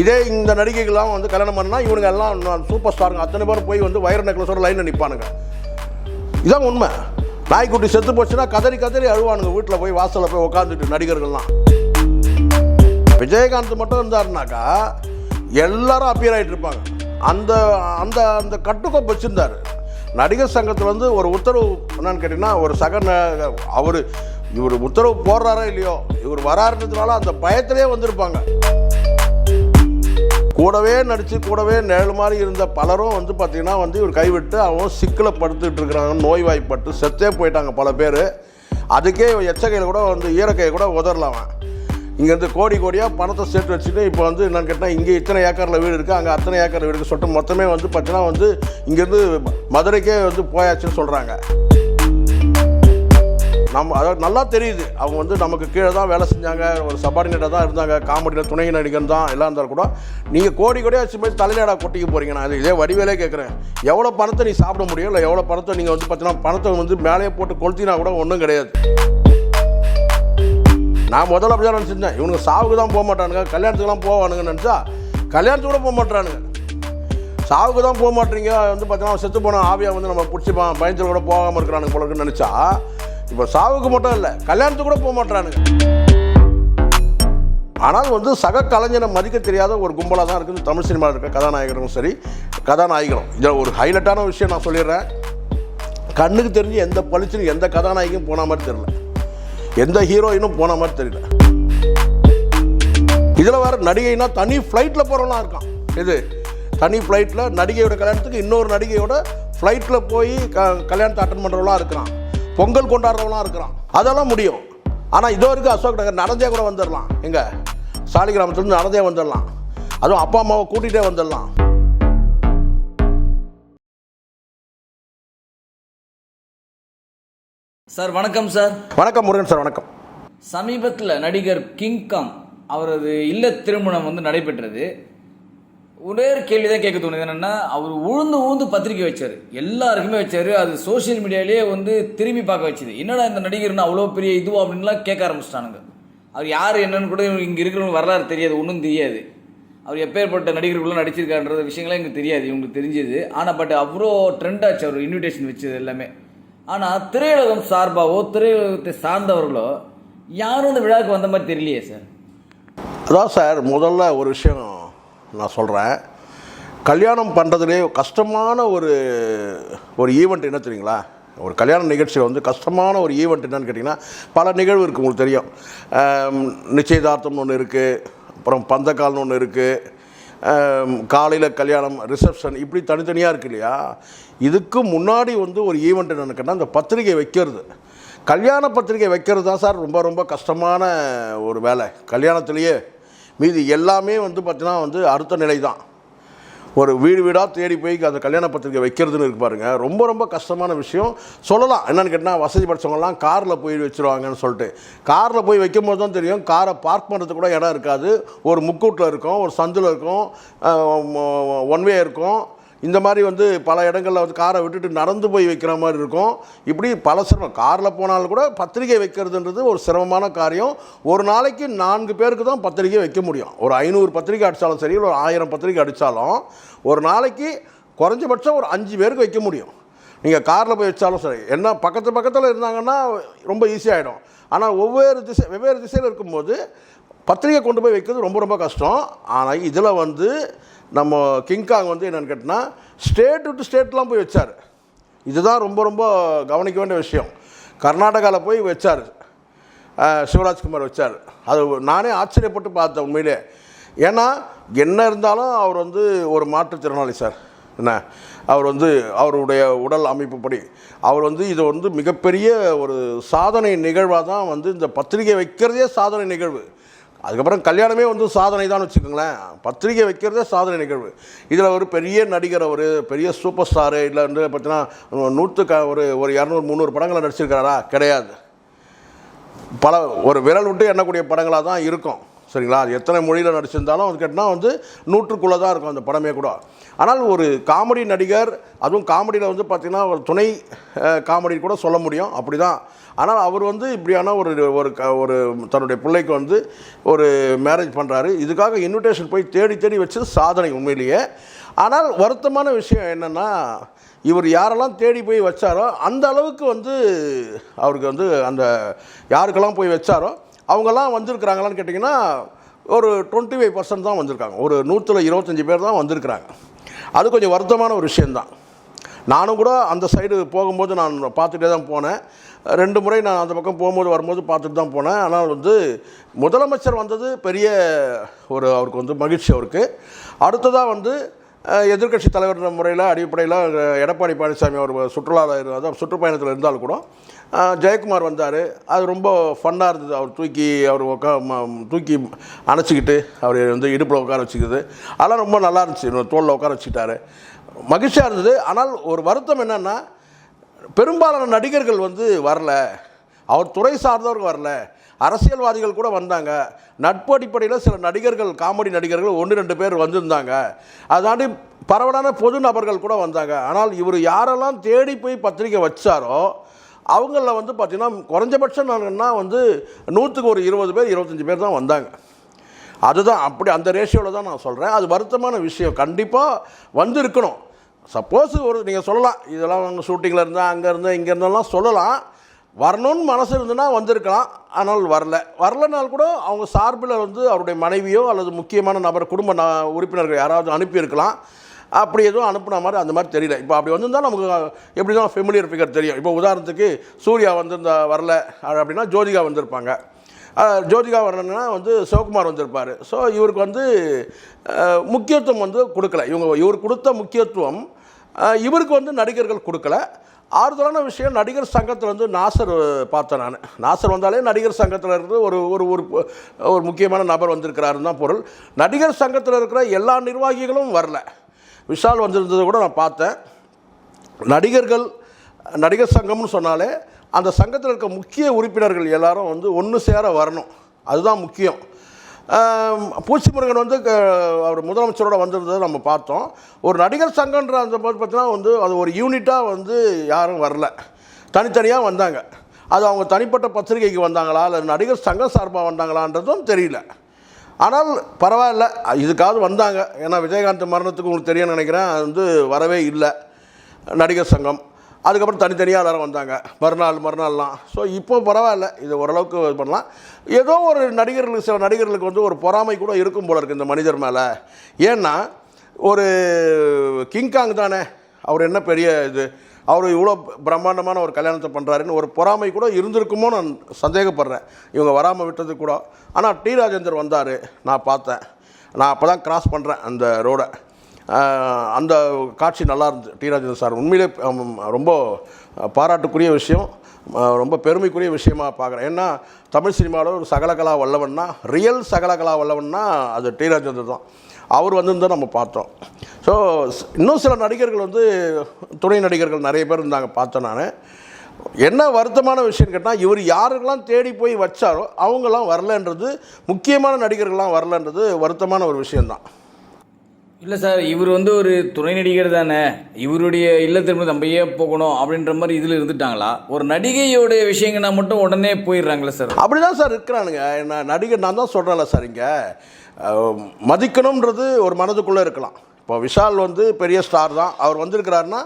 இதே இந்த நடிகைகள்லாம் வந்து கல்யாணம் பண்ணால் இவனுங்க எல்லாம் சூப்பர் ஸ்டாருங்க அத்தனை பேர் போய் வந்து வைர நெக்லஸோட லைனில் நிற்பானுங்க இதான் உண்மை. நாய்க்குட்டி செத்து போச்சுன்னா கதறி கதறி அழுவானுங்க. வீட்டில் போய் வாசலில் போய் உட்காந்துட்டு நடிகர்கள்லாம். விஜயகாந்த் மட்டும் இருந்தாருனாக்கா எல்லாரும் அப்பியர் ஆகிட்டு இருப்பாங்க. அந்த அந்த அந்த கட்டுக்கோப்பு வச்சுருந்தார். நடிகர் சங்கத்தில் வந்து ஒரு உத்தரவு என்னன்னு கேட்டிங்கன்னா ஒரு சக அவர் இவர் உத்தரவு போடுறாரோ இல்லையோ இவர் வராருன்றதுனால அந்த பயத்திலே வந்திருப்பாங்க. கூடவே நடித்து கூடவே நிழல் மாதிரி இருந்த பலரும் வந்து பார்த்திங்கன்னா வந்து இவர் கைவிட்டு அவன் சிக்கலை படுத்துட்டு இருக்கிறாங்க நோய்வாய்ப்பட்டு செத்தே போயிட்டாங்க பல பேர். அதுக்கே எச்சகையில் கூட வந்து ஈரக்கையை கூட உதறலாம் அவன். இங்கேருந்து கோடி கோடியாக பணத்தை சேர்த்து வச்சுட்டு இப்போ வந்து என்னன்னு கேட்டால் இங்கே இத்தனை ஏக்கரில் வீடு இருக்குது அங்கே அத்தனை ஏக்கரில் வீடு இருக்குது சொல்லிட்டு மொத்தமே வந்து பார்த்தீங்கன்னா வந்து இங்கேருந்து மதுரைக்கே வந்து போயாச்சுன்னு சொல்கிறாங்க நம்ம அதாவது நல்லா தெரியுது. அவங்க வந்து நமக்கு கீழே தான் வேலை செஞ்சாங்க ஒரு சபார்டினேட்டாக தான் இருந்தாங்க காமெடியில் துணை நடிகன் தான் எல்லாம் இருந்தால் கூட நீங்கள் கோடி கோடியாக வச்சு போய் தலைநேடா கொட்டிக்க போகிறீங்க நான் இதே வடிவேலே கேட்குறேன் எவ்வளோ பணத்தை நீ சாப்பிட முடியும்? இல்லை எவ்வளோ பணத்தை நீங்கள் வந்து பார்த்தீங்கன்னா பணத்தை வந்து மேலேயே போட்டு கொளுத்தினா கூட ஒன்றும் கிடையாது. நான் முதல்ல அப்படி தான் நினச்சிருந்தேன். இவனுங்க சாவுக்கு தான் போக மாட்டானுங்க கல்யாணத்துக்குலாம் போவானுங்கன்னு நினச்சா கல்யாணத்துக்கு கூட போக மாட்டானுங்க. சாவுக்கு தான் போக மாட்டீங்க. வந்து பார்த்தீங்கன்னா செத்து போன ஆவியாக வந்து நம்ம பிடிச்சிப்பான் பயத்தில் கூட போகாமல் இருக்கிறானுங்க போல நினச்சா இப்போ சாவுக்கு மட்டும் இல்லை கல்யாணத்துக்கு கூட போக மாட்டானுங்க ஆனால் வந்து சக கலைஞனை மதிக்க தெரியாத ஒரு கும்பலாக தான் இருக்குது தமிழ் சினிமாவில் இருக்க கதாநாயகரும் சரி கதாநாயகனும் இதில் ஒரு ஹைலைட்டான விஷயம் நான் சொல்லிடுறேன். கண்ணுக்கு தெரிஞ்சு எந்த பளிச்சுன்னு எந்த கதாநாயகியும் போன மாதிரி தெரியல. எந்த ஹீரோயினும் போன மாதிரி தெரியல. இதில் வேறு நடிகைனா தனி ஃப்ளைட்டில் போகிறவனா இருக்கான். இது தனி ஃப்ளைட்டில் நடிகையோட கல்யாணத்துக்கு இன்னொரு நடிகையோட ஃப்ளைட்டில் போய் க கல்யாணத்தை அட்டன் பண்ணுறவளாம் இருக்கிறான். பொங்கல் கொண்டாடுறவளாம் இருக்கிறான். அதெல்லாம் முடியும். ஆனால் இதோ வரைக்கும் அசோக் நகர் நடந்தே கூட வந்துடலாம் எங்கே? சாலிகிராமத்துலேருந்து நடந்தே வந்துடலாம் அதுவும் அப்பா அம்மாவை கூட்டிகிட்டே வந்துடலாம் சார் வணக்கம் சார். வணக்கம் முருகன் சார் வணக்கம். சமீபத்தில் நடிகர் கிங்காங் அவரது இல்ல திருமணம் வந்து நடைபெற்றது. ஒரே ஒரு கேள்வி தான் கேட்க தோணுது. என்னென்னா அவர் உழுந்து உழுந்து பத்திரிக்கை வச்சார். எல்லாருக்குமே வச்சார். அது சோஷியல் மீடியாலேயே வந்து திரும்பி பார்க்க வச்சுது. என்னடா இந்த நடிகர்னா அவ்வளோ பெரிய இதுவா அப்படின்லாம் கேட்க ஆரம்பிச்சிட்டானுங்க. அவர் யார் என்னன்னு கூட இங்கே இருக்கிறவங்க வரலாறு தெரியாது. ஒன்றும் தெரியாது. அவர் எப்பேற்பட்ட நடிகர்களும் நடிச்சிருக்காருன்ற விஷயங்கள்லாம் எங்களுக்கு தெரியாது. இவங்களுக்கு தெரிஞ்சது. ஆனால் பட் அவ்வளோ ட்ரெண்ட் ஆச்சு அவர் இன்விடேஷன் வச்சது எல்லாமே. ஆனால் திரையுலகம் சார்பாகவோ திரையுலகத்தை சார்ந்தவர்களோ யாரும் இந்த விழாவுக்கு வந்த மாதிரி தெரியலையே சார் அதான் சார் முதல்ல ஒரு விஷயம். நான் சொல்கிறேன் கல்யாணம் பண்ணுறதுலே கஷ்டமான ஒரு ஒரு ஈவெண்ட் என்ன தெரியுங்களா? ஒரு கல்யாண நிகழ்ச்சியில் வந்து கஷ்டமான ஒரு ஈவெண்ட் என்னன்னு கேட்டிங்கன்னா பல நிகழ்வு இருக்குது உங்களுக்கு தெரியும். நிச்சயதார்த்தம்னு ஒன்று இருக்குது அப்புறம் பந்தக்கால்னு ஒன்று இருக்குது காலையில் கல்யாணம் ரிசப்ஷன் இப்படி தனித்தனியாக இருக்கு இல்லையா? இதுக்கு முன்னாடி வந்து ஒரு ஈவெண்ட் என்னன்னு கேட்டால் அந்த பத்திரிகை வைக்கிறது. கல்யாண பத்திரிகை வைக்கிறது தான் சார் ரொம்ப ரொம்ப கஷ்டமான ஒரு வேலை. கல்யாணத்துலேயே மீதி எல்லாமே வந்து பார்த்தீங்கன்னா வந்து அடுத்த நிலை தான் ஒரு வீடு வீடாக தேடி போய் அந்த கல்யாண பத்திரிக்கை வைக்கிறதுன்னு இருக்கு பாருங்கள் ரொம்ப ரொம்ப கஷ்டமான விஷயம். சொல்லலாம். என்னென்னு கேட்டால் வசதி படைச்சவங்கலாம் காரில் போய் வச்சுருவாங்கன்னு சொல்லிட்டு. காரில் போய் வைக்கும் போது தான் தெரியும். காரை பார்க் பண்ணுறதுக்கு கூட இடம் இருக்காது. ஒரு முக்கூட்டில் இருக்கும். ஒரு சந்தில் இருக்கும். ஒன் வே இருக்கும். இந்த மாதிரி வந்து பல இடங்களில் வந்து காரை விட்டுட்டு நடந்து போய் வைக்கிற மாதிரி இருக்கும். இப்படி பல சிரமம் காரில் போனாலும் கூட பத்திரிகை வைக்கிறதுன்றது ஒரு சிரமமான காரியம். ஒரு நாளைக்கு நான்கு பேருக்கு தான் பத்திரிகை வைக்க முடியும். ஒரு ஐநூறு பத்திரிகை அடித்தாலும் சரி ஒரு ஆயிரம் பத்திரிகை அடித்தாலும் ஒரு நாளைக்கு குறைஞ்சபட்சம் ஒரு அஞ்சு பேருக்கு வைக்க முடியும். நீங்கள் காரில் போய் வச்சாலும் சரி. என்ன பக்கத்து பக்கத்தில் இருந்தாங்கன்னா ரொம்ப ஈஸியாகிடும் ஆனால் ஒவ்வொரு திசை வெவ்வேறு திசையில் இருக்கும்போது பத்திரிகை கொண்டு போய் வைக்கிறது ரொம்ப ரொம்ப கஷ்டம். ஆனால் இதில் வந்து நம்ம கிங்காங் வந்து என்னென்னு கேட்டால் ஸ்டேட் டு ஸ்டேட்லாம் போய் வச்சார். இதுதான் ரொம்ப ரொம்ப கவனிக்க வேண்டிய விஷயம். கர்நாடகாவில் போய் வச்சார். சிவராஜ்குமார் வச்சார். அது நானே ஆச்சரியப்பட்டு பார்த்தேன் உண்மையிலே. ஏன்னா என்ன இருந்தாலும் அவர் வந்து ஒரு மாற்றுத்திறனாளி சார். என்ன? அவர் வந்து அவருடைய உடல் அமைப்புப்படி. அவர் வந்து இது வந்து மிகப்பெரிய ஒரு சாதனை நிகழ்வாக தான் வந்து இந்த பத்திரிகை வைக்கிறதே சாதனை நிகழ்வு. அதுக்கப்புறம் கல்யாணமே வந்து சாதனை தான் வச்சுக்கோங்களேன். பத்திரிகை வைக்கிறதே சாதனை நிகழ்வு. இதில் ஒரு பெரிய நடிகர் அவர் பெரிய சூப்பர் ஸ்டாரு இல்லை வந்து பார்த்தீங்கன்னா நூற்று க ஒரு ஒரு இரநூறு முந்நூறு படங்களை நடிச்சிருக்காரா? கிடையாது. பல ஒரு விரல் விட்டு எண்ணக்கூடிய படங்களாக தான் இருக்கும். சரிங்களா? அது எத்தனை மொழியில் நடிச்சிருந்தாலும் அது கேட்டால் வந்து நூற்றுக்குள்ளே தான் இருக்கும் அந்த படமே கூட. ஆனால் ஒரு காமெடி நடிகர் அதுவும் காமெடியில் வந்து பார்த்திங்கன்னா ஒரு துணை காமெடி கூட சொல்ல முடியும். அப்படி தான் ஆனால் அவர் வந்து இப்படியான ஒரு ஒரு க- ஒரு தன்னுடைய பிள்ளைக்கு வந்து ஒரு மேரேஜ் பண்ணுறாரு இதுக்காக இன்விடேஷன் போய் தேடி தேடி வச்சது சாதனை உண்மையிலேயே. ஆனால் வருத்தமான விஷயம் என்னென்னா இவர் யாரெல்லாம் தேடி போய் வச்சாரோ அந்த அளவுக்கு வந்து அவருக்கு வந்து அந்த யாருக்கெல்லாம் போய் வச்சாரோ அவங்கெல்லாம் வந்திருக்கிறாங்களான்னு கேட்டிங்கன்னா ஒரு டுவெண்ட்டி ஃபைவ் பர்சன்ட் தான் வந்திருக்காங்க. ஒரு நூற்றில் இருபத்தஞ்சி பேர் தான் வந்திருக்கிறாங்க. அது கொஞ்சம் வருத்தமான ஒரு விஷயந்தான். நானும் கூட அந்த சைடு போகும்போது நான் பார்த்துட்டே தான் போனேன். ரெண்டு முறை நான் அந்த பக்கம் போகும்போது வரும்போது பார்த்துட்டு தான் போனேன். ஆனால் வந்து முதலமைச்சர் வந்தது பெரிய ஒரு அவருக்கு வந்து மகிழ்ச்சி அவருக்கு. அடுத்ததாக வந்து எதிர்கட்சி தலைவர் முறையில் அடிப்படையில் எடப்பாடி பழனிசாமி அவர் சுற்றுலா அதாவது சுற்றுப்பயணத்தில் இருந்தாலும் கூட ஜெயக்குமார் வந்தார். அது ரொம்ப ஃபன்னாக இருந்தது. அவர் தூக்கி அவர் உட்கா ம- தூக்கி அணைச்சிக்கிட்டு அவர் வந்து இடுப்பில் உட்கார வச்சுக்கிது. அதெல்லாம் ரொம்ப நல்லா இருந்துச்சு. தோளில் உட்கார வச்சுக்கிட்டாரு. மகிழ்ச்சியாக இருந்தது. ஆனால் ஒரு வருத்தம் என்னென்னா பெரும்பாலான நடிகர்கள் வந்து வரல. அவர் துறை சார்ந்தவர்கள் வரல. அரசியல்வாதிகள் கூட வந்தாங்க. நட்பு அடிப்படையில் சில நடிகர்கள் காமெடி நடிகர்கள் ஒன்று ரெண்டு பேர் வந்திருந்தாங்க. அதாண்டி பரவலான பொது நபர்கள் கூட வந்தாங்க. ஆனால் இவர் யாரெல்லாம் தேடி போய் பத்திரிக்கை வச்சாரோ அவங்களில் வந்து பார்த்திங்கன்னா குறைஞ்சபட்சம் நாங்கன்னா வந்து நூற்றுக்கு ஒரு இருபது பேர் இருபத்தஞ்சி பேர் தான் வந்தாங்க. அதுதான் அப்படி அந்த ரேஷியோவில் தான் நான் சொல்கிறேன் அது வருத்தமான விஷயம். கண்டிப்பாக வந்திருக்கணும். சப்போஸ் ஒரு நீங்கள் சொல்லலாம் இதெல்லாம் அவங்க ஷூட்டிங்கில் இருந்தால் அங்கே இருந்தால் இங்கே இருந்தெல்லாம் சொல்லலாம். வரணும்னு மனசு இருந்துன்னா வந்திருக்கலாம். ஆனால் வரல. வரலனால் கூட அவங்க சார்பில் வந்து அவருடைய மனைவியோ அல்லது முக்கியமான நபர் குடும்ப ந உறுப்பினர்கள் யாராவது அனுப்பியிருக்கலாம். அப்படி எதுவும் அனுப்புன மாதிரி அந்த மாதிரி தெரியல. இப்போ அப்படி வந்திருந்தால் நமக்கு எப்படி தான் ஃபெமிலியர் ஃபிகர் தெரியும். இப்போ உதாரணத்துக்கு சூர்யா வந்திருந்தா வரல அப்படின்னா ஜோதிகா வந்திருப்பாங்க. ஜோதிகா வரலன்னா வந்து சிவகுமார் வந்திருப்பார். ஸோ இவருக்கு வந்து முக்கியத்துவம் வந்து கொடுக்கல. இவங்க இவர் கொடுத்த முக்கியத்துவம் இவருக்கு வந்து நடிகர்கள் கொடுக்கல. ஆறுதலான விஷயம் நடிகர் சங்கத்தில் வந்து நாசர் பார்த்தேன் நான். நாசர் வந்தாலே நடிகர் சங்கத்தில் இருந்து ஒரு ஒரு ஒரு ஒரு முக்கியமான நபர் வந்திருக்கிறாருன்னு தான் பொருள். நடிகர் சங்கத்தில் இருக்கிற எல்லா நிர்வாகிகளும் வரல. விஷால் வந்திருந்ததை கூட நான் பார்த்தேன். நடிகர்கள் நடிகர் சங்கம்னு சொன்னாலே அந்த சங்கத்தில் இருக்க முக்கிய உறுப்பினர்கள் எல்லாரும் வந்து ஒன்று சேர வரணும். அதுதான் முக்கியம். பூச்சி முருகன் வந்து க- அவர் முதலமைச்சரோட வந்திருந்ததை நம்ம பார்த்தோம். ஒரு நடிகர் சங்கன்ற அந்த போது பார்த்தீங்கன்னா வந்து அது ஒரு யூனிட்டாக வந்து யாரும் வரல. தனித்தனியாக வந்தாங்க. அது அவங்க தனிப்பட்ட பத்திரிகைக்கு வந்தாங்களா இல்லை நடிகர் சங்கம் சார்பாக வந்தாங்களான்றதும் தெரியல. ஆனால் பரவாயில்ல இதுக்காவது வந்தாங்க. ஏன்னா விஜயகாந்த் மரணத்துக்கு உங்களுக்கு தெரியும்னு நினைக்கிறேன் அது வந்து வரவே இல்லை நடிகர் சங்கம். அதுக்கப்புறம் தனித்தனியாக எல்லாரும் வந்தாங்க. மறுநாள் மறுநாள்லாம். ஸோ இப்போ பரவாயில்ல. இது ஓரளவுக்கு இது பண்ணலாம். ஏதோ ஒரு நடிகர்களுக்கு சில நடிகர்களுக்கு வந்து ஒரு பொறாமை கூட இருக்கும் போல இருக்குது இந்த மனிதர் மேலே. ஏன்னா ஒரு கிங்காங் தானே. அவர் என்ன பெரிய இது? அவர் இவ்வளோ பிரம்மாண்டமான ஒரு கல்யாணத்தை பண்ணுறாருன்னு ஒரு பொறாமை கூட இருந்திருக்குமோ நான் சந்தேகப்படுறேன். இவங்க வராமல் விட்டது கூட. ஆனால் டி. ராஜேந்தர் வந்தார். நான் பார்த்தேன். நான் அப்போ தான் கிராஸ் பண்ணுறேன் அந்த ரோடை அந்த காட்சி நல்லா இருந்துச்சு. டி. ராஜேந்திரன் சார். உண்மையிலே ரொம்ப பாராட்டுக்குரிய விஷயம். ரொம்ப பெருமைக்குரிய விஷயமா பார்க்குறேன். ஏன்னா தமிழ் சினிமாவில் ஒரு சகலகலா வல்லவன்னா ரியல் சகலகலா வல்லவன்னா அது டி. ராஜேந்தர் தான். அவர் வந்திருந்தால் நம்ம பார்த்தோம். ஸோ இன்னும் சில நடிகர்கள் வந்து துணை நடிகர்கள் நிறைய பேர் இருந்தாங்க பார்த்தேன் நான். என்ன வருத்தமான விஷயம் கேட்டால் இவர் யாருக்கெல்லாம் தேடி போய் வச்சாரோ அவங்கெல்லாம் வரலன்றது முக்கியமான நடிகர்கள்லாம் வரலன்றது வருத்தமான ஒரு விஷயந்தான் இல்லை சார் இவர் வந்து ஒரு துணை நடிகர் தானே. இவருடைய இல்லத்திற்கு நம்ம ஏன் போகணும் அப்படின்ற மாதிரி இதில் இருந்துட்டாங்களா? ஒரு நடிகையோடைய விஷயங்கள்னா மட்டும் உடனே போயிடுறாங்களே சார். அப்படி தான் சார் இருக்கிறானுங்க. நான் நடிகர் நான் தான் சொல்கிறேன்ல சார் இங்கே. மதிக்கணுன்றது ஒரு மனதுக்குள்ளே இருக்கலாம். இப்போ விஷால் வந்து பெரிய ஸ்டார் தான். அவர் வந்திருக்கிறாருன்னா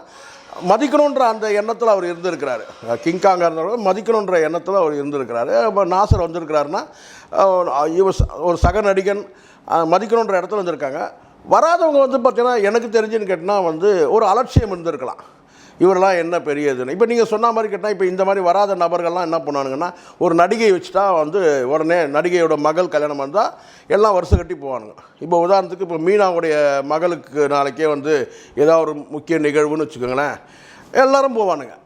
மதிக்கணுன்ற அந்த எண்ணத்தில் அவர் இருந்திருக்கிறாரு. கிங்காங்க இருந்தாலும் மதிக்கணுன்ற எண்ணத்தில் அவர் இருந்திருக்கிறாரு. இப்போ நாசர் வந்திருக்கிறாருன்னா இவர் ஒரு சக நடிகன் மதிக்கணுன்ற இடத்துல வந்திருக்காங்க. வராதவங்க வந்து பார்த்தீங்கன்னா எனக்கு தெரிஞ்சுன்னு கேட்டால் வந்து ஒரு அலட்சியம் இருந்திருக்கலாம். இவரெல்லாம் என்ன பெரியதுன்னு. இப்போ நீங்கள் சொன்ன மாதிரி கேட்டால் இப்போ இந்த மாதிரி வராத நபர்கள்லாம் என்ன பண்ணுவானுங்கன்னா ஒரு நடிகை வச்சுட்டா வந்து உடனே நடிகையோட மகள் கல்யாணம் வந்தால் எல்லாம் வருஷம் கட்டி போவானுங்க. இப்போ உதாரணத்துக்கு இப்போ மீனாவுடைய மகளுக்கு நாளைக்கே வந்து ஏதாவது ஒரு முக்கிய நிகழ்வுன்னு வச்சுக்கோங்களேன் எல்லாரும் போவானுங்க.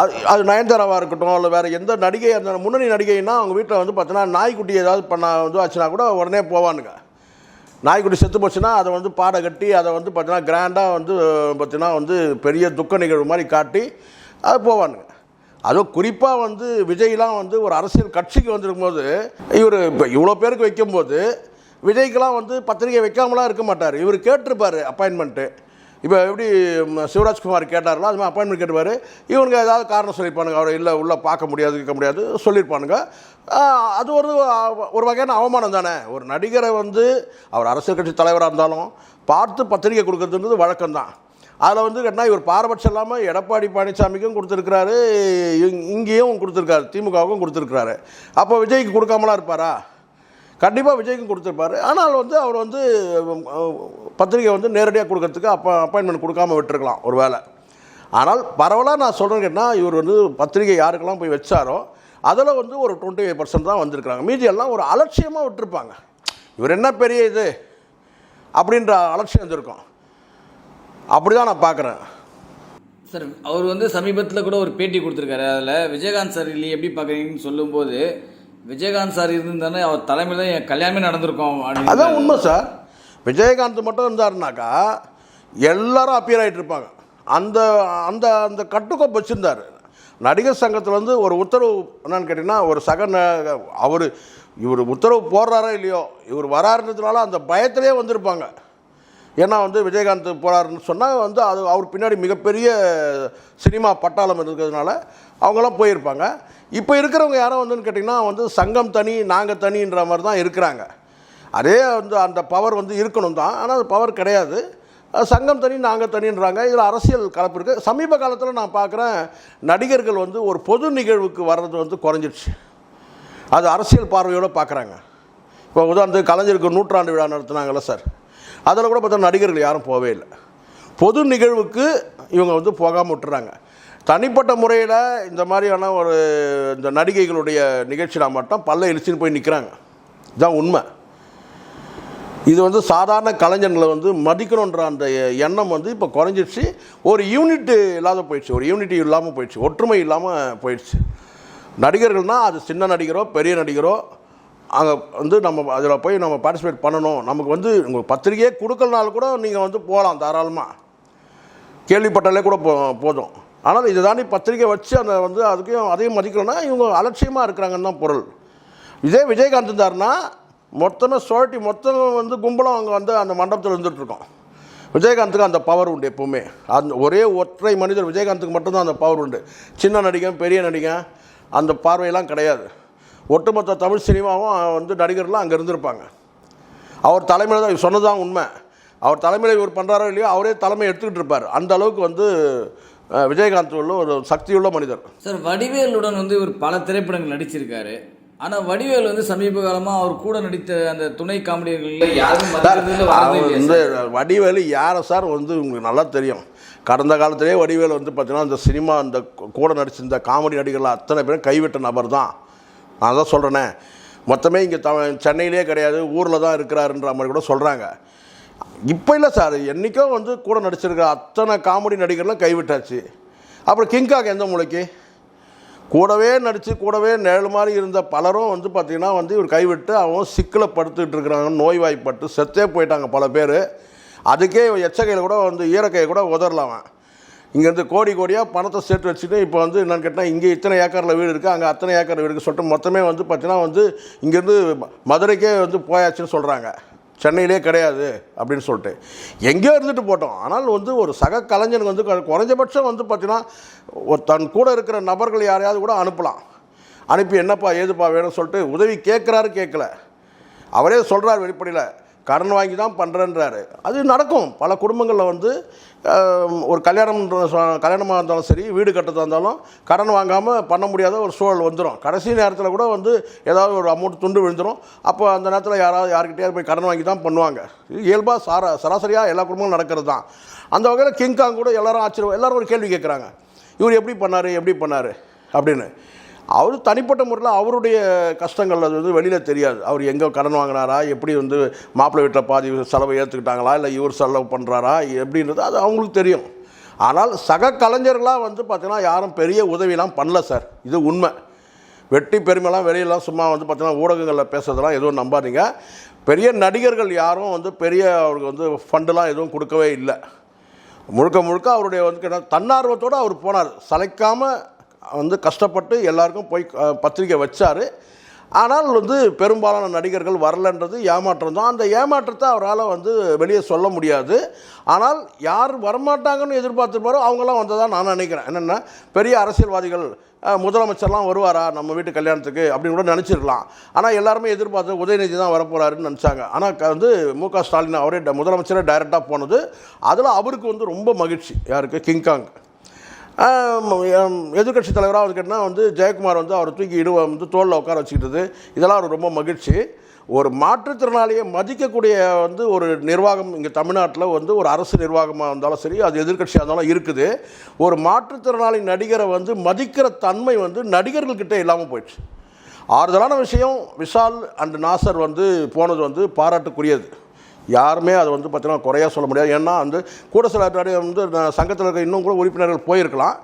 அது அது நயன்தாராவாக இருக்கட்டும் இல்லை வேறு எந்த நடிகை இருந்தாலும் முன்னணி நடிகைன்னா அவங்க வீட்டில் வந்து பார்த்தீங்கன்னா நாய்க்குட்டி ஏதாவது பண்ண வந்து ஆச்சுன்னா கூட உடனே போவானுங்க. நாய்க்குட்டி செத்து போச்சுன்னா அதை வந்து பாட கட்டி அதை வந்து பார்த்தீங்கன்னா கிராண்டாக வந்து பார்த்தீங்கன்னா வந்து பெரிய துக்க நிகழ்வு மாதிரி காட்டி அது போவானுங்க. அதுவும் குறிப்பாக வந்து விஜய்லாம் வந்து ஒரு அரசியல் கட்சிக்கு வந்திருக்கும்போது இவர் இப்போ இவ்வளோ பேருக்கு வைக்கும்போது விஜய்க்கெலாம் வந்து பத்திரிகை வைக்காமலாம் இருக்க மாட்டார். இவர் கேட்டிருப்பார் அப்பாயின்மெண்ட்டு இப்போ எப்படி சிவராஜ்குமார் கேட்டார்களோ அது மாதிரி அப்பாயின்மெண்ட் கேட்டுவார் இவனுங்க ஏதாவது காரணம் சொல்லியிருப்பானுங்க. அவரை இல்லை உள்ளே பார்க்க முடியாது இருக்க முடியாது சொல்லியிருப்பானுங்க. அது ஒரு ஒரு வகையான அவமானம் தானே. ஒரு நடிகரை வந்து அவர் அரசியல் கட்சி தலைவராக இருந்தாலும் பார்த்து பத்திரிகை கொடுக்கறதுன்றது வழக்கம்தான். அதில் வந்து கேட்டால் இவர் பாரபட்சம் இல்லாமல் எடப்பாடி பழனிசாமிக்கும் கொடுத்துருக்கிறாரு இங்கேயும் கொடுத்துருக்காரு திமுகவுக்கும் கொடுத்துருக்கிறாரு. அப்போ விஜய்க்கு கொடுக்காமலாம் இருப்பாரா? கண்டிப்பாக விஜய்க்கும் கொடுத்துருப்பாரு. ஆனால் வந்து அவர் வந்து பத்திரிகை வந்து நேரடியாக கொடுக்கறதுக்கு அப்போ அப்பாயின்மெண்ட் கொடுக்காம விட்டுருக்கலாம் ஒரு வேலை ஆனால் பரவலாக நான் சொல்கிறேன்னு கேட்டால் இவர் வந்து பத்திரிகை யாருக்கெல்லாம் போய் வச்சாரோ அதில் வந்து ஒரு டுவெண்ட்டி ஃபைவ் பர்சன்ட் தான் வந்திருக்கிறாங்க. மீதி எல்லாம் ஒரு அலட்சியமாக விட்டுருப்பாங்க. இவர் என்ன பெரிய இது அப்படின்ற அலட்சியம் வந்திருக்கும். அப்படி தான் நான் பார்க்குறேன் சார் அவர் வந்து சமீபத்தில் கூட ஒரு பேட்டி கொடுத்துருக்காரு. அதில் விஜயகாந்த் சார் இல்லை எப்படி பார்க்குறீங்கன்னு சொல்லும்போது விஜயகாந்த் சார் இருந்திருந்தானே அவர் தலைமையில் தான் என் கல்யாணமே நடந்திருக்கும் அதான் உண்மை சார். விஜயகாந்த் மட்டும் இருந்தாருனாக்கா எல்லாரும் அப்பியர் ஆகிட்டு இருப்பாங்க. அந்த அந்த அந்த கட்டுக்கோப்பு வச்சுருந்தார். நடிகர் சங்கத்தில் வந்து ஒரு உத்தரவு என்னன்னு கேட்டிங்கன்னா ஒரு சக அவர் இவர் உத்தரவு போடுறாரோ இல்லையோ இவர் வராருன்றதுனால அந்த பயத்திலே வந்திருப்பாங்க. ஏன்னா வந்து விஜயகாந்த் போகிறாருன்னு சொன்னால் வந்து அது அவர் பின்னாடி மிகப்பெரிய சினிமா பட்டாளம் இருக்கிறதுனால அவங்களாம் போயிருப்பாங்க. இப்போ இருக்கிறவங்க யாரோ வந்துன்னு கேட்டிங்கன்னா வந்து சங்கம் தனி நாங்கள் தனின்ற மாதிரி தான் இருக்கிறாங்க. அதே வந்து அந்த பவர் வந்து இருக்கணும் தான். ஆனால் அது பவர் கிடையாது. சங்கம் தனி நாங்கள் தனின்றாங்க. இதில் அரசியல் கலப்பு இருக்குது சமீப காலத்தில் நான் பார்க்குறேன் நடிகர்கள் வந்து ஒரு பொது நிகழ்வுக்கு வர்றது வந்து குறைஞ்சிடுச்சு. அது அரசியல் பார்வையோடு பார்க்குறாங்க இப்போ உதாரணத்துக்கு கலைஞருக்கு நூற்றாண்டு விழா நடத்துனாங்கல்ல சார். அதில் கூட பார்த்தா நடிகர்கள் யாரும் போகவே இல்லை. பொது நிகழ்வுக்கு இவங்க வந்து போகாமல் விட்டுறாங்க. தனிப்பட்ட முறையில் இந்த மாதிரியான ஒரு இந்த நடிகைகளுடைய நிகழ்ச்சியில் மட்டும் பல்ல இழுச்சின்னு போய் நிற்கிறாங்க இதுதான் உண்மை. இது வந்து சாதாரண கலைஞர்களை வந்து மதிக்கணுன்ற அந்த எண்ணம் வந்து இப்போ குறைஞ்சிடுச்சு ஒரு யூனிட் இல்லாத போயிடுச்சு. ஒரு யூனிட்டி இல்லாமல் போயிடுச்சு. ஒற்றுமை இல்லாமல் போயிடுச்சு. நடிகர்கள்னால் அது சின்ன நடிகரோ பெரிய நடிகரோ அங்கே வந்து நம்ம அதில் போய் நம்ம பார்ட்டிசிபேட் பண்ணணும். நமக்கு வந்து உங்களுக்கு பத்திரிகையே கொடுக்கலனாலும் கூட நீங்கள் வந்து போகலாம் தாராளமாக கேள்விப்பட்டாலே கூட போ போதும். ஆனால் இதை தாண்டி பத்திரிக்கை வச்சு அந்த வந்து அதுக்கும் அதையும் மதிக்கலன்னா இவங்க அலட்சியமாக இருக்கிறாங்கன்னு தான் பொருள். இதே விஜயகாந்த் இருந்தார்னா மொத்தமே சுழட்டி மொத்தம் வந்து கும்பலம் அங்கே வந்து அந்த மண்டபத்தில் இருந்துகிட்ருக்கோம் விஜயகாந்துக்கு அந்த பவர் உண்டு எப்போவுமே. அந்த ஒரே ஒற்றை மனிதர் விஜயகாந்துக்கு மட்டும்தான் அந்த பவர் உண்டு. சின்ன நடிகன் பெரிய நடிகன் அந்த பார்வையெல்லாம் கிடையாது. ஒட்டுமொத்த தமிழ் சினிமாவும் வந்து நடிகர்லாம் அங்கே இருந்திருப்பாங்க. அவர் தலைமையில் தான் சொன்னது தான் உண்மை. அவர் தலைமையில் இவர் பண்ணுறாரோ இல்லையோ அவரே தலைமை எடுத்துக்கிட்டு இருப்பார். அந்த அளவுக்கு வந்து விஜயகாந்த் உள்ள ஒரு சக்தியுள்ள மனிதர். சார் வடிவேலுடன் வந்து இவர் பல திரைப்படங்கள் நடிச்சிருக்காரு. ஆனால் வடிவேல் வந்து சமீப காலமாக அவர் கூட நடித்த அந்த துணை காமெடியர்களில் யாரும் வந்து? வடிவேலு யாரை சார் வந்து உங்களுக்கு நல்லா தெரியும். கடந்த காலத்திலே வடிவேலு வந்து பார்த்தீங்கன்னா இந்த சினிமா இந்த கூட நடிச்சிருந்த காமெடி நடிகர்கள் அத்தனை பேரும் கைவிட்ட நபர் தான். நான் தான் சொல்கிறேனே மொத்தமே இங்கே த சென்னையிலே கிடையாது ஊரில் தான் இருக்கிறாருன்ற மாதிரி கூட சொல்கிறாங்க இப்போ இல்லை சார். என்றைக்கோ வந்து கூட நடிச்சிருக்கிற அத்தனை காமெடி நடிகர்லாம் கைவிட்டாச்சு. அப்புறம் கிங்காக் எந்த மூளைக்கு கூடவே நடித்து கூடவே நிழல் மாதிரி இருந்த பலரும் வந்து பார்த்திங்கன்னா வந்து இவர் கைவிட்டு அவன் சிக்கில் படுத்துக்கிட்டு இருக்கிறாங்க. நோய்வாய்ப்பட்டு செத்தே போயிட்டாங்க பல பேர். அதுக்கே எச்சகையில் கூட வந்து ஈரக்கையை கூட உதறலாம் அவன். இங்கேருந்து கோடி கோடியாக பணத்தை சேர்த்து வச்சுட்டு இப்போ வந்து என்னென்னு கேட்டால் இங்கே இத்தனை ஏக்கரில் வீடு இருக்குது அங்கே அத்தனை ஏக்கர் வீடு இருக்குது சொல்லிட்டு மொத்தமே வந்து பார்த்தீங்கன்னா வந்து இங்கேருந்து மதுரைக்கே வந்து போயாச்சுன்னு சொல்கிறாங்க சென்னையிலே கிடையாது அப்படின்னு சொல்லிட்டு. எங்கேயோ இருந்துட்டு போட்டோம். ஆனால் வந்து ஒரு சக கலைஞனுக்கு வந்து குறைஞ்சபட்சம் வந்து பார்த்தீங்கன்னா ஒரு தன் கூட இருக்கிற நபர்கள் யாரையாவது கூட அனுப்பலாம். அனுப்பி என்னப்பா ஏதுப்பா வேணும்னு சொல்லிட்டு உதவி கேட்குறாரு கேட்கல. அவரே சொல்கிறார் வெளிப்படையில் கடன் வாங்கி தான் பண்ணுறேன்றாரு அது நடக்கும். பல குடும்பங்களில் வந்து ஒரு கல்யாணம் கல்யாணமாக இருந்தாலும் சரி வீடு கட்டுறதா இருந்தாலும் கடன் வாங்காமல் பண்ண முடியாத ஒரு சூழல் வந்துடும் கடைசி நேரத்தில் கூட வந்து ஏதாவது ஒரு அமௌண்ட் துண்டு விழுந்துடும் அப்போ அந்த நேரத்தில் யாராவது யார்கிட்டயாவது போய் கடன் வாங்கி தான் பண்ணுவாங்க. இயல்பாக சாரா சராசரியாக எல்லா குடும்பங்களும் நடக்கிறது தான். அந்த வகையில் கிங்காங் கூட எல்லோரும் ஆச்சரியம் எல்லோரும் ஒரு கேள்வி கேட்குறாங்க இவர் எப்படி பண்ணார் எப்படி பண்ணார்? அப்படின்னு. அவர் தனிப்பட்ட முறையில் அவருடைய கஷ்டங்கள் அது வந்து வெளியில் தெரியாது. அவர் எங்கே கடன் வாங்கினாரா? எப்படி வந்து மாப்பிள்ளை வீட்டில் பாதி செலவை ஏற்றுக்கிட்டாங்களா இல்லை இவர் செலவு பண்ணுறாரா எப்படின்றது அது அவங்களுக்கு தெரியும். ஆனால் சக கலைஞர்களாக வந்து பார்த்தீங்கன்னா யாரும் பெரிய உதவியெல்லாம் பண்ணல சார். இது உண்மை. வெட்டி பெருமைலாம் வெளியெல்லாம் சும்மா வந்து பார்த்திங்கன்னா ஊடகங்களில் பேசுறதெல்லாம் எதுவும் நம்பாதீங்க. பெரிய நடிகர்கள் யாரும் வந்து பெரிய அவருக்கு வந்து ஃபண்டுலாம் எதுவும் கொடுக்கவே இல்லை. முழுக்க முழுக்க அவருடைய வந்து தன்னார்வத்தோடு அவர் போனார். சளைக்காமல் வந்து கஷ்டப்பட்டு எல்லாருக்கும் போய் பத்திரிக்கை வச்சார். ஆனால் வந்து பெரும்பாலான நடிகர்கள் வரலன்றது ஏமாற்றம் தான். அந்த ஏமாற்றத்தை அவரால் வந்து வெளியே சொல்ல முடியாது. ஆனால் யார் வரமாட்டாங்கன்னு எதிர்பார்த்துருப்பாரோ அவங்களாம் வந்ததாக நான் நினைக்கிறேன். என்னென்னா பெரிய அரசியல்வாதிகள் முதலமைச்சர்லாம் வருவாரா? நம்ம வீட்டு கல்யாணத்துக்கு அப்படின்னு கூட நினச்சிருக்கலாம். ஆனால் எல்லாருமே எதிர்பார்த்து உதயநிதி தான் வரப்போகிறாருன்னு நினச்சாங்க. ஆனால் க- வந்து மு க ஸ்டாலின் அவரே முதலமைச்சரே டைரெக்டாக போனது. அதில் அவருக்கு வந்து ரொம்ப மகிழ்ச்சி. யாருக்கு? கிங்காங் எதிர்கட்சி தலைவராக வந்து கேட்டால் வந்து ஜெயக்குமார் வந்து அவர் தூக்கி இடுவ வந்து தோளில் உட்கார வச்சுக்கிட்டது. இதெல்லாம் அவர் ரொம்ப மகிழ்ச்சி. ஒரு மாற்றுத்திறனாளியை மதிக்கக்கூடிய வந்து ஒரு நிர்வாகம் இங்கே தமிழ்நாட்டில் வந்து ஒரு அரசு நிர்வாகமாக இருந்தாலும் சரி அது எதிர்க்கட்சியாக இருந்தாலும் இருக்குது. ஒரு மாற்றுத்திறனாளி நடிகரை வந்து மதிக்கிற தன்மை வந்து நடிகர்கள்கிட்ட இல்லாமல் போயிடுச்சு. ஆறுதலான விஷயம் விஷால் அண்ட் நாசர் வந்து போனது வந்து பாராட்டுக்குரியது. யாருமே அதை வந்து பார்த்தீங்கன்னா குறையா சொல்ல முடியாது. ஏன்னா வந்து கூட சில வந்து சங்கத்தில் இருக்க இன்னும் கூட உறுப்பினர்கள் போயிருக்கலாம்.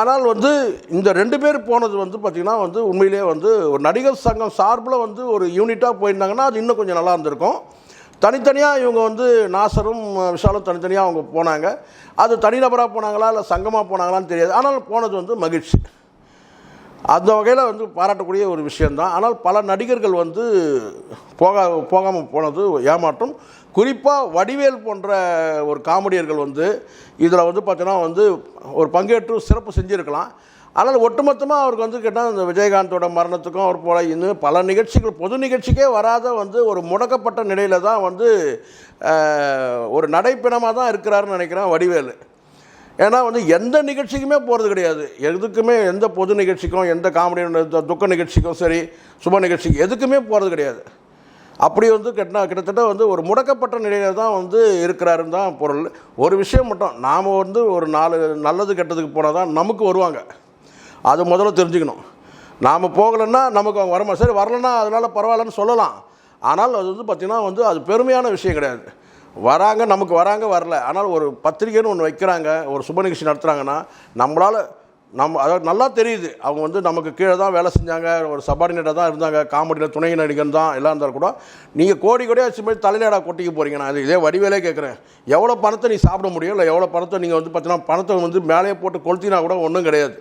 ஆனால் வந்து இந்த ரெண்டு பேர் போனது வந்து பார்த்திங்கன்னா வந்து உண்மையிலேயே வந்து ஒரு நடிகர் சங்கம் சார்பில் வந்து ஒரு யூனிட்டாக போயிருந்தாங்கன்னா அது இன்னும் கொஞ்சம் நல்லா இருந்திருக்கும். தனித்தனியாக இவங்க வந்து நாசரும் விஷாலும் தனித்தனியாக அவங்க போனாங்க. அது தனிநபராக போனாங்களா இல்லை சங்கமாக போனாங்களான்னு தெரியாது. ஆனால் போனது வந்து மகிழ்ச்சி. அந்த வகையில் வந்து பாராட்டக்கூடிய ஒரு விஷயந்தான் ஆனால் பல நடிகர்கள் வந்து போக போகாமல் போனது ஏமாற்றம். குறிப்பாக வடிவேல் போன்ற ஒரு காமெடியர்கள் வந்து இதில் வந்து பார்த்தீங்கன்னா வந்து ஒரு பங்கேற்று சிறப்பு செஞ்சுருக்கலாம். ஆனால் ஒட்டுமொத்தமாக அவருக்கு வந்து கேட்டால் இந்த விஜயகாந்தோட மரணத்துக்கும் அவர் போல இன்னும் பல நிகழ்ச்சிகள் பொது நிகழ்ச்சிக்கே வராத வந்து ஒரு முடக்கப்பட்ட நிலையில் தான் வந்து ஒரு நடைப்பிணமாக தான் இருக்கிறாருன்னு நினைக்கிறேன் வடிவேலு. ஏன்னா வந்து எந்த நிகழ்ச்சிக்குமே போகிறது கிடையாது. எதுக்குமே எந்த பொது நிகழ்ச்சிக்கும் எந்த காமெடி துக்க நிகழ்ச்சிக்கும் சரி சுப நிகழ்ச்சிக்கு எதுக்குமே போகிறது கிடையாது. அப்படி வந்து கெட்டினா கிட்டத்தட்ட வந்து ஒரு முடக்கப்பட்ட நிலையில் தான் வந்து இருக்கிறாருன்னு தான் பொருள். ஒரு விஷயம் மட்டும் நாம் வந்து ஒரு நாலு நல்லது கெட்டதுக்கு போனால் தான் நமக்கு வருவாங்க. அது முதல்ல தெரிஞ்சுக்கணும். நாம் போகலைன்னா நமக்கு அவங்க வரமா சரி வரலன்னா அதனால் பரவாயில்லன்னு சொல்லலாம். ஆனால் அது வந்து பார்த்திங்கன்னா வந்து அது பெருமையான விஷயம் கிடையாது. வராங்க நமக்கு வராங்க வரல. ஆனால் ஒரு பத்திரிக்கைன்னு ஒன்று வைக்கிறாங்க ஒரு சுப நிகழ்ச்சி நடத்துகிறாங்கன்னா நம்மளால் நம்ம அதாவது நல்லா தெரியுது. அவங்க வந்து நமக்கு கீழே தான் வேலை செஞ்சாங்க ஒரு சபார்டினேட்டாக தான் இருந்தாங்க காமெடியில் துணை நடிகன் தான் எல்லாம் இருந்தாலும் கூட நீங்கள் கோடி கோடியாக வச்சு மாதிரி தலைநேடா கொட்டிக்க போகிறீங்க நான் இதே வடிவேலே கேட்குறேன் எவ்வளோ பணத்தை நீ சாப்பிட முடியும்? இல்லை எவ்வளோ பணத்தை நீங்கள் வந்து பார்த்தீங்கன்னா பணத்தை வந்து மேலேயே போட்டு கொளுத்தினா கூட ஒன்றும் கிடையாது.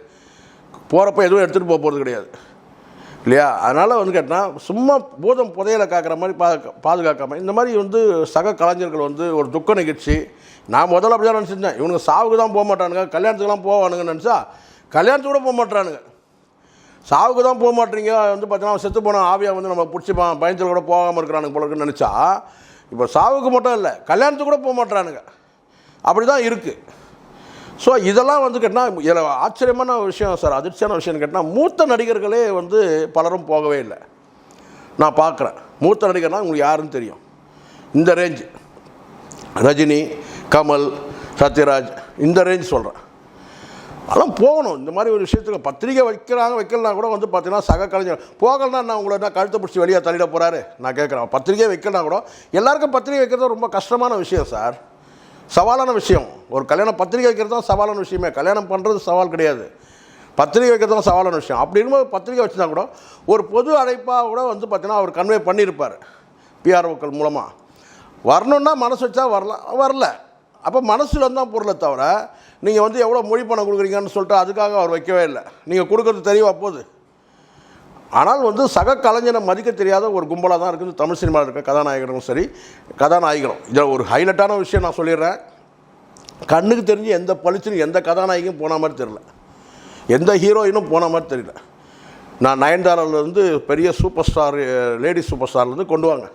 போகிறப்ப எதுவும் எடுத்துகிட்டு போக போகிறது கிடையாது. இல்லையா? அதனால் வந்து கேட்டால் சும்மா பூதம் புதையலை காக்கிற மாதிரி பா பாதுகாக்காமல் இந்த மாதிரி வந்து சக கலைஞர்கள் வந்து ஒரு துக்க நிகழ்ச்சி. நான் முதல்ல அப்படி தான் நினச்சிருந்தேன். இவனுங்க சாவுக்கு தான் போக மாட்டானுங்க கல்யாணத்துக்குலாம் போவானுங்கன்னு நினச்சா கல்யாணத்துக்கு கூட போக மாட்டானுங்க. சாவுக்கு தான் போக மாட்டீங்க. வந்து பார்த்தீங்கன்னா செத்து போன ஆவியாக வந்து நம்ம பிடிச்சிப்பான் பயத்தில் கூட போகாமல் இருக்கிறானுங்க போல இருக்குன்னு நினச்சா இப்போ சாவுக்கு மட்டும் இல்லை கல்யாணத்துக்கு கூட போக மாட்டானுங்க அப்படி தான் இருக்குது ஸோ இதெல்லாம் வந்து கேட்டால் இதில் ஆச்சரியமான விஷயம் சார் அதிர்ச்சியான விஷயம் கேட்டால் மூத்த நடிகர்களே வந்து பலரும் போகவே இல்லை. நான் பார்க்குறேன். மூத்த நடிகர்னா உங்களுக்கு யாருன்னு தெரியும். இந்த ரேஞ்ச் ரஜினி கமல் சத்யராஜ் இந்த ரேஞ்ச் சொல்கிறேன் அதெல்லாம் போகணும். இந்த மாதிரி ஒரு விஷயத்துக்கு பத்திரிக்கை வைக்கிறாங்க வைக்கலாம் கூட வந்து பார்த்தீங்கன்னா சக கலைஞர் போகலன்னா நான் உங்களை என்ன கழுத்தை பிடிச்சி வெளியே தள்ளிட போகிறாரு நான் கேட்குறேன். பத்திரிக்கை வைக்கலாம் கூட எல்லாருக்கும் பத்திரிக்கை வைக்கிறது ரொம்ப கஷ்டமான விஷயம் சார். சவாலான விஷயம். ஒரு கல்யாணம் பத்திரிக்கை வைக்கிறது தான் சவாலான விஷயமே. கல்யாணம் பண்ணுறது சவால் கிடையாது. பத்திரிக்கை வைக்கிறது தான் சவாலான விஷயம். அப்படி இருக்கும்போது பத்திரிக்கை வச்சுருந்தா கூட ஒரு பொது அழைப்பாக கூட வந்து பார்த்தீங்கன்னா அவர் கன்வே பண்ணியிருப்பார். பிஆர்ஓக்கள் மூலமாக வரணுன்னா மனசு வச்சா வரலாம். வரல. அப்போ மனசில் தான் பொருளை தவிர நீங்கள் வந்து எவ்வளோ மொழி பணம் கொடுக்குறீங்கன்னு சொல்லிட்டு அதுக்காக அவர் வைக்கவே இல்லை. நீங்கள் கொடுக்குறது தெரியவா போகுது. ஆனால் வந்து சக கலைஞனை மதிக்க தெரியாத ஒரு கும்பலாக தான் இருக்குது தமிழ் சினிமாவில் இருக்க கதாநாயகனும் சரி கதாநாயகனும் இதில் ஒரு ஹைலைட்டான விஷயம் நான் சொல்லிடுறேன். கண்ணுக்கு தெரிஞ்சு எந்த பளிச்சுன்னு எந்த கதாநாயகியும் போன மாதிரி தெரியல. எந்த ஹீரோயினும் போன மாதிரி தெரியல. நான் நயன்தாராலேருந்து பெரிய சூப்பர் ஸ்டார் லேடி சூப்பர் ஸ்டார்லேருந்து கொண்டு வாங்க.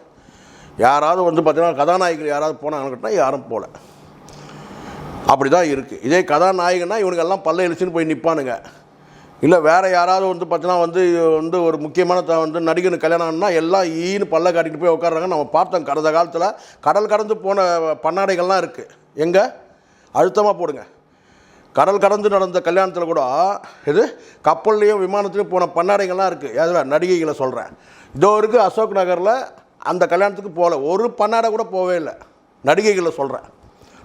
யாராவது வந்து பார்த்தீங்கன்னா கதாநாயகர் யாராவது போனாங்கன்னு கேட்டால் யாரும் போகல அப்படி தான் இருக்குது இதே கதாநாயகன்னா இவனுக்கெல்லாம் பல்ல எழுச்சின்னு போய் நிற்பானுங்க இல்லை வேறு யாராவது வந்து பார்த்தீங்கன்னா வந்து வந்து ஒரு முக்கியமான த- வந்து நடிகனுக்கு கல்யாணம்னா எல்லாம் ஈன்னு பல்ல காட்டிட்டு போய் உட்காடுறாங்க நம்ம பார்த்தோம் கடந்த காலத்தில். கடல் கடந்து போன பண்ணாடைகள்லாம் இருக்குது எங்கே? அழுத்தமாக போடுங்க. கடல் கடந்து நடந்த கல்யாணத்தில் கூட இது கப்பல்லையும் விமானத்துலையும் போன பண்ணாடைகள்லாம் இருக்குது அதில் நடிகைகளை சொல்கிறேன் இதோ இருக்குது அசோக் நகரில் அந்த கல்யாணத்துக்கு போகல ஒரு பண்ணாடை கூட போகவே இல்லை. நடிகைகளை சொல்கிறேன்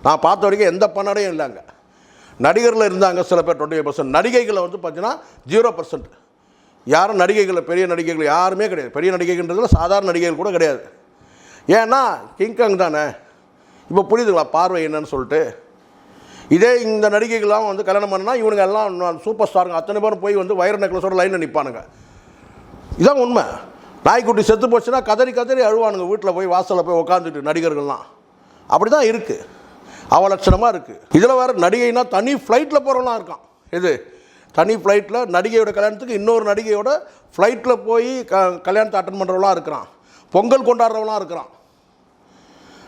நான் பார்த்த வரைக்கும் எந்த பண்ணாடையும் இல்லை அங்கே. நடிகரில் இருந்தாங்க சில பேர் டுவெண்ட்டி பர்சன்ட் நடிகைகளை வந்து பார்த்தீங்கன்னா ஜீரோ பர்சன்ட் யாரும் நடிகைகளை பெரிய நடிகைகள் யாருமே கிடையாது. பெரிய நடிகைகன்றதுல சாதாரண நடிகைகள் கூட கிடையாது. ஏன்னா கிங்காங் தானே? இப்போ புரியுதுங்களா? பார்வை என்னன்னு சொல்லிட்டு. இதே இந்த நடிகைகள்லாம் வந்து கல்யாணம் பண்ணால் இவனுங்க எல்லாம் சூப்பர் ஸ்டாருங்க அத்தனை பேரும் போய் வந்து வைர நெக்லஸோட லைனில் நிற்பானுங்க இதான் உண்மை. நாய்க்குட்டி செத்து போச்சுன்னா கதறி கதறி அழுவானுங்க. வீட்டில் போய் வாசலில் போய் உட்காந்துட்டு நடிகர்கள்லாம். அப்படி தான் இருக்குது அவலட்சணமாக இருக்குது இதில் வேறு நடிகைனா தனி ஃப்ளைட்டில் போகிறவனா இருக்கான். இது தனி ஃப்ளைட்டில் நடிகையோட கல்யாணத்துக்கு இன்னொரு நடிகையோட ஃப்ளைட்டில் போய் க கல்யாணத்தை அட்டன் பண்ணுறவங்களாம் இருக்கிறான். பொங்கல் கொண்டாடுறவங்களாம் இருக்கிறான்.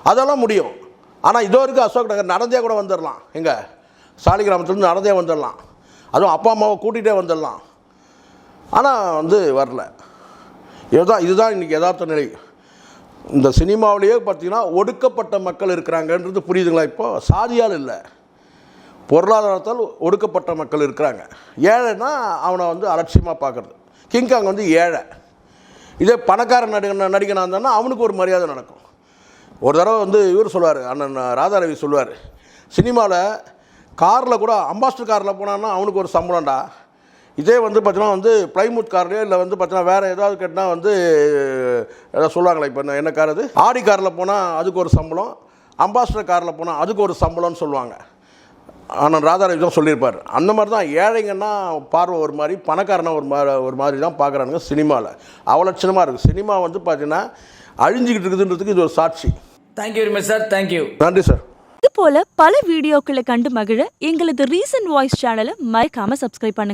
அதெல்லாம் முடியும். ஆனால் இதோ வரைக்கும் அசோக் நகர் நடந்தே கூட வந்துடலாம் எங்கே? சாலிகிராமத்துலேருந்து நடந்தே வந்துடலாம் அதுவும் அப்பா அம்மாவை கூட்டிகிட்டே வந்துடலாம் ஆனால் வந்து வரல. இதுதான் இதுதான் இன்றைக்கி யதார்த்த நிலை. இந்த சினிமாவிலேயே பார்த்தீங்கன்னா ஒடுக்கப்பட்ட மக்கள் இருக்கிறாங்கன்றது புரியுதுங்களா இப்போ? சாதியால் இல்லை. பொருளாதாரத்தால் ஒடுக்கப்பட்ட மக்கள் இருக்கிறாங்க. ஏழைன்னா அவனை வந்து அலட்சியமாக பார்க்குறது. கிங்காங் வந்து ஏழை. இதே பணக்கார நடிகன் நடிகனாக இருந்தான்னா அவனுக்கு ஒரு மரியாதை நடக்கும். ஒரு தடவை வந்து இவர் சொல்லுவார் அண்ணன் ராதாரவி சொல்லுவார் சினிமாவில் காரில் கூட அம்பாஸ்டர் காரில் போனான்னா அவனுக்கு ஒரு சம்பளம்டா. இதே வந்து பார்த்தீங்கன்னா வந்து பிளைமூத் கார்லேயோ இல்லை வந்து பார்த்தீங்கன்னா வேறு ஏதாவது கேட்டால் வந்து ஏதாவது சொல்லுவாங்களே இப்போ என்ன கார் அது? ஆடி காரில் போனால் அதுக்கு ஒரு சம்பளம் அம்பாஸ்டர் காரில் போனால் அதுக்கு ஒரு சம்பளம்னு சொல்லுவாங்க. ஆனால் ராதாரவி தான் சொல்லியிருப்பார். அந்த மாதிரி தான் ஏழைங்கன்னா பார்வை ஒரு மாதிரி பணக்காரனா ஒரு மாதிரி ஒரு மாதிரி தான் பார்க்குறானுங்க சினிமாவில் அவலட்சணமாக இருக்குது சினிமா வந்து பார்த்தீங்கன்னா அழிஞ்சிக்கிட்டு இருக்குதுன்றதுக்கு இது ஒரு சாட்சி. Thank you very much sir thank you நன்றி சார் இது போல பல வீடியோக்களை கண்டு மகிழ எங்களது ரீசன்ட் வாய்ஸ் சேனலை மறக்காம சப்ஸ்கிரைப் பண்ணுங்க.